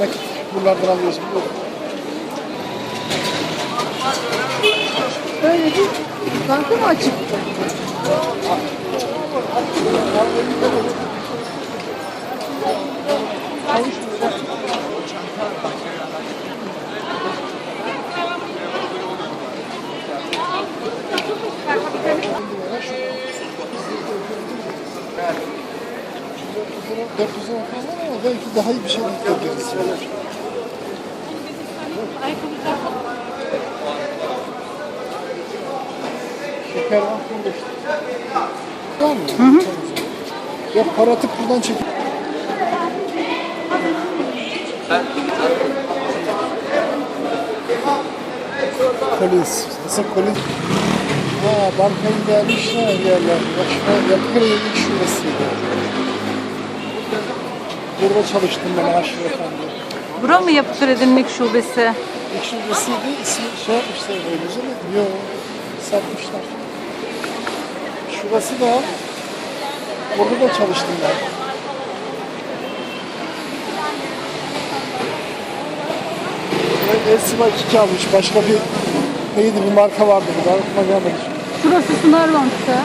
Nakit buralardan alıyoruz. Böyle bir banka mı açıktı? 400'den fazla ama belki daha iyi bir şey bekleyebiliriz. Şeker var 15 Var mı? Hı hı. Ya paratık buradan çek. Polis. Nasıl polis? Ha bankayı gelmişler yerler. Başka Yakıköy'ün ilk şubesiydi. Burada çalıştım ben Aşırı Efendi. Bura mı yapı kredilik şubesi? İlk şubesiydi. İsmi şey yapmışlar böylece mi? Yok. Satmışlar. Şurası da Orada da çalıştım ben. Elsiva 2 almış. Başka bir neydi bir marka vardı burada. Aklıma gelmedi. Şurası Sunar Bank'ta.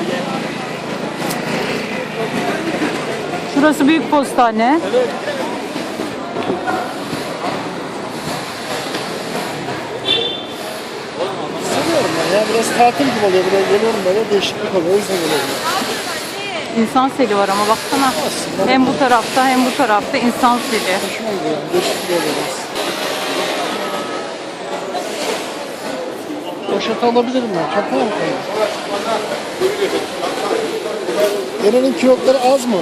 Şurası Büyük Postane. Seviyorum ben ya. Biraz tatil gibi oluyor. Buraya geliyorum böyle değişiklik oluyor. O yüzden geliyorum. İnsan seli var ama baksana. Hem bu tarafta hem bu tarafta insan seli. Hoşuma gidiyor. Değişiklik oluyor Poşet alabilirim ben. Çanta mı koyayım? Eren'in kilotları az mı?